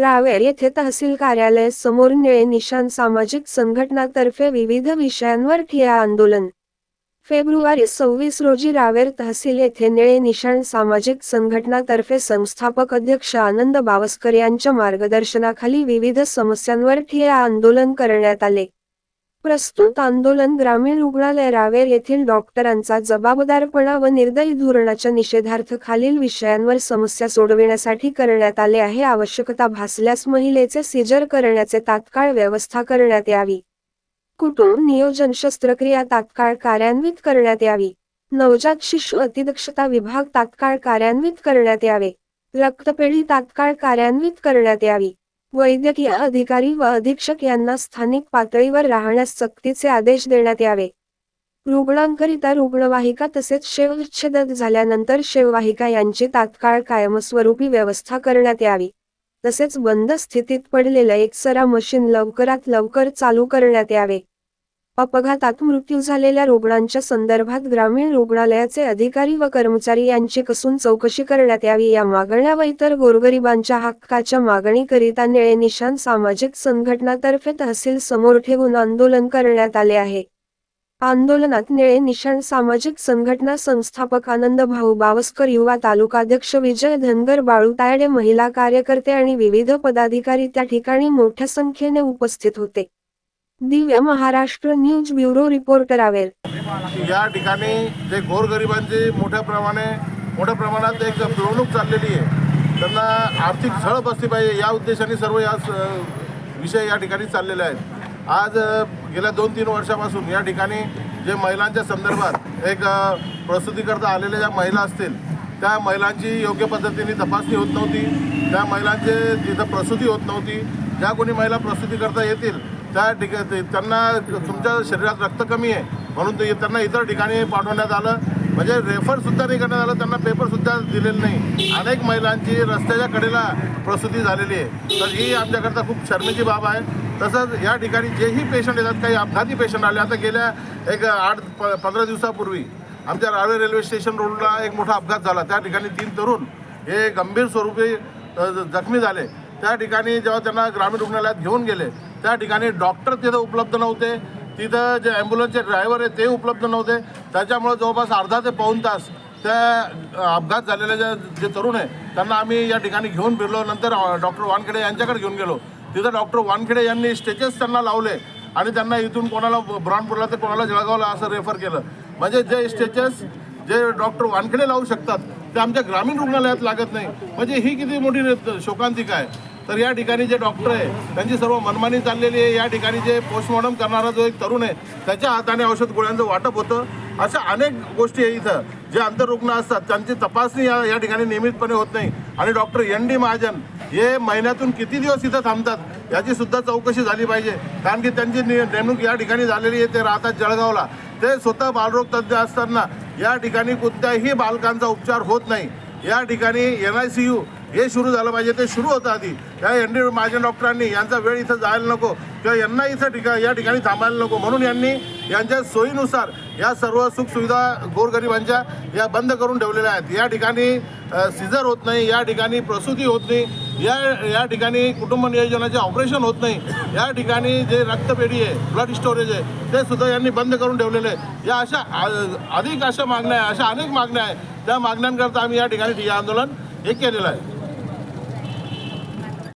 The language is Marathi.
रावेर येथे तहसील कार्यालय समोर निळे निशाण सामाजिक संघटनातर्फे विविध विषयांवर ठिया आंदोलन. फेब्रुवारी सव्वीस रोजी रावेर तहसील येथे निळे निशाण सामाजिक संघटनातर्फे संस्थापक अध्यक्ष आनंद बावस्कर यांच्या मार्गदर्शनाखाली विविध समस्यांवर ठिया आंदोलन करण्यात आले. प्रस्तुत आंदोलन ग्रामीण रुग्णालय रावेर येथील डॉक्टरांचा जबाबदारपणा व निर्दयी धोरणाच्या निषेधार्थ खालील विषयांवर समस्या सोडविण्यासाठी करण्यात आले आहे. आवश्यकता भासल्यास महिलेचे सिजर करण्याचे तात्काळ व्यवस्था करण्यात यावी. कुटुंब नियोजन शस्त्रक्रिया तात्काळ कार्यान्वित करण्यात यावी. नवजात शिशु अतिदक्षता विभाग तात्काळ कार्यान्वित करण्यात यावे. रक्तपेढी तात्काळ कार्यान्वित करण्यात यावी. वैद्यकीय अधिकारी व अधीक्षक यांना स्थानिक पातळीवर राहण्यास सक्तीचे आदेश देण्यात यावे. रुग्णांकरिता रुग्णवाहिका तसेच शवविच्छेद झाल्यानंतर शववाहिका यांची तात्काळ कायमस्वरूपी व्यवस्था करण्यात यावी. तसेच बंद स्थितीत पडलेलं एक्सरा मशीन लवकरात लवकर चालू करण्यात यावे. अपघातात मृत्यू झालेल्या रुग्णांच्या संदर्भात ग्रामीण रुग्णालयाचे अधिकारी व कर्मचारी यांची कसून चौकशी करण्यात यावी. या मागण्या व इतर गोरगरिबांच्या हक्काच्या मागणीकरिता निळे निशान सामाजिक संघटनातर्फे तहसील समोर ठेवून आंदोलन करण्यात आले आहे. आंदोलनात निळे निशाण सामाजिक संघटना संस्थापक आनंद भाऊ बावस्कर युवा तालुकाध्यक्ष विजय धनगर बाळू तायडे महिला कार्यकर्ते आणि विविध पदाधिकारी त्या ठिकाणी मोठ्या संख्येने उपस्थित होते. Divya Maharashtra news bureau report आवेल या ठिकाणी जे गोरगरिबांची मोठ्या प्रमाणे मोठ्या प्रमाणात एक पिळवणूक चाललेली आहे त्यांना आर्थिक झळ बसली पाहिजे या उद्देशाने सर्व या स- विषय या ठिकाणी चाललेले आहेत. आज गेल्या दोन तीन वर्षापासून या ठिकाणी जे महिलांच्या संदर्भात एक प्रसूतीकरता आलेल्या ज्या महिला असतील त्या महिलांची योग्य पद्धतीने तपासणी होत नव्हती. त्या महिलांचे तिथं प्रसूती होत नव्हती. ज्या कोणी महिला प्रसूती करता येतील त्या ठिकाणी त्यांना तुमच्या शरीरात रक्त कमी आहे. म्हणून ते त्यांना इतर ठिकाणी पाठवण्यात आलं. म्हणजे रेफरसुद्धा नाही करण्यात आलं. त्यांना पेपरसुद्धा दिलेले नाही. अनेक महिलांची रस्त्याच्या कडेला प्रसूती झालेली आहे. तर ही आमच्याकरता खूप शर्मेची बाब आहे. तसंच या ठिकाणी जेही पेशंट येतात काही अपघाती पेशंट आले. आता गेल्या एक आठ प पंधरा दिवसापूर्वी आमच्या रावे रेल्वे स्टेशन रोडला एक मोठा अपघात झाला. त्या ठिकाणी तीन तरुण हे गंभीर स्वरूपी जखमी झाले. त्या ठिकाणी जेव्हा त्यांना ग्रामीण रुग्णालयात घेऊन गेले त्या ठिकाणी डॉक्टर तिथं उपलब्ध नव्हते. तिथं जे ॲम्ब्युलन्सचे ड्रायव्हर आहे ते उपलब्ध नव्हते. त्याच्यामुळे जवळपास अर्धा ते पाऊण तास त्या अपघात झालेले जे जे तरुण आहे त्यांना आम्ही या ठिकाणी घेऊन फिरलो. नंतर डॉक्टर वानखेडे यांच्याकडे घेऊन गेलो. तिथं डॉक्टर वानखेडे यांनी स्टेचेस त्यांना लावले आणि त्यांना इथून कोणाला ब्रॉनपूरला तर कोणाला जळगावला असं रेफर केलं. म्हणजे जे स्टेचेस जे डॉक्टर वानखेडे लावू शकतात ते आमच्या ग्रामीण रुग्णालयात लागत नाही. म्हणजे ही किती मोठी शोकांतिका आहे. तर या ठिकाणी जे डॉक्टर आहे त्यांची सर्व मनमानी चाललेली आहे. या ठिकाणी जे पोस्टमॉर्टम करणारा जो एक तरुण आहे त्याच्या हाताने औषध गोळ्यांचं वाटप होतं. अशा अनेक गोष्टी आहे इथं जे आंतररुग्ण असतात. त्यांची तपासणी या या ठिकाणी नियमितपणे होत नाही. आणि डॉक्टर एन डी महाजन हे महिन्यातून किती दिवस इथं थांबतात याची सुद्धा चौकशी झाली पाहिजे. कारण की त्यांची नेमणूक या ठिकाणी झालेली आहे ते राहतात जळगावला. ते स्वतः बालरोग तज्ज्ञ असताना या ठिकाणी कोणत्याही बालकांचा उपचार होत नाही. या ठिकाणी एन आय सी यू हे सुरू झालं पाहिजे ते सुरू होतं आधी. या एन डी माझ्या डॉक्टरांनी यांचा वेळ इथं जायला नको किंवा यांना इथं ठिका या ठिकाणी थांबायला नको. म्हणून यांनी यांच्या सोयीनुसार या सर्व सुखसुविधा गोरगरिबांच्या या बंद करून ठेवलेल्या आहेत. या ठिकाणी सिझर होत नाही या ठिकाणी प्रसूती होत नाही या या ठिकाणी कुटुंब नियोजनाचे ऑपरेशन होत नाही या ठिकाणी जे रक्तपेढी आहे ब्लड स्टोरेज आहे ते सुद्धा यांनी बंद करून ठेवलेले आहे या अशा अधिक अशा मागण्या आहे अशा अनेक मागण्या आहे त्या मागण्यांकरता आम्ही या ठिकाणी आंदोलन हे केलेलं आहे.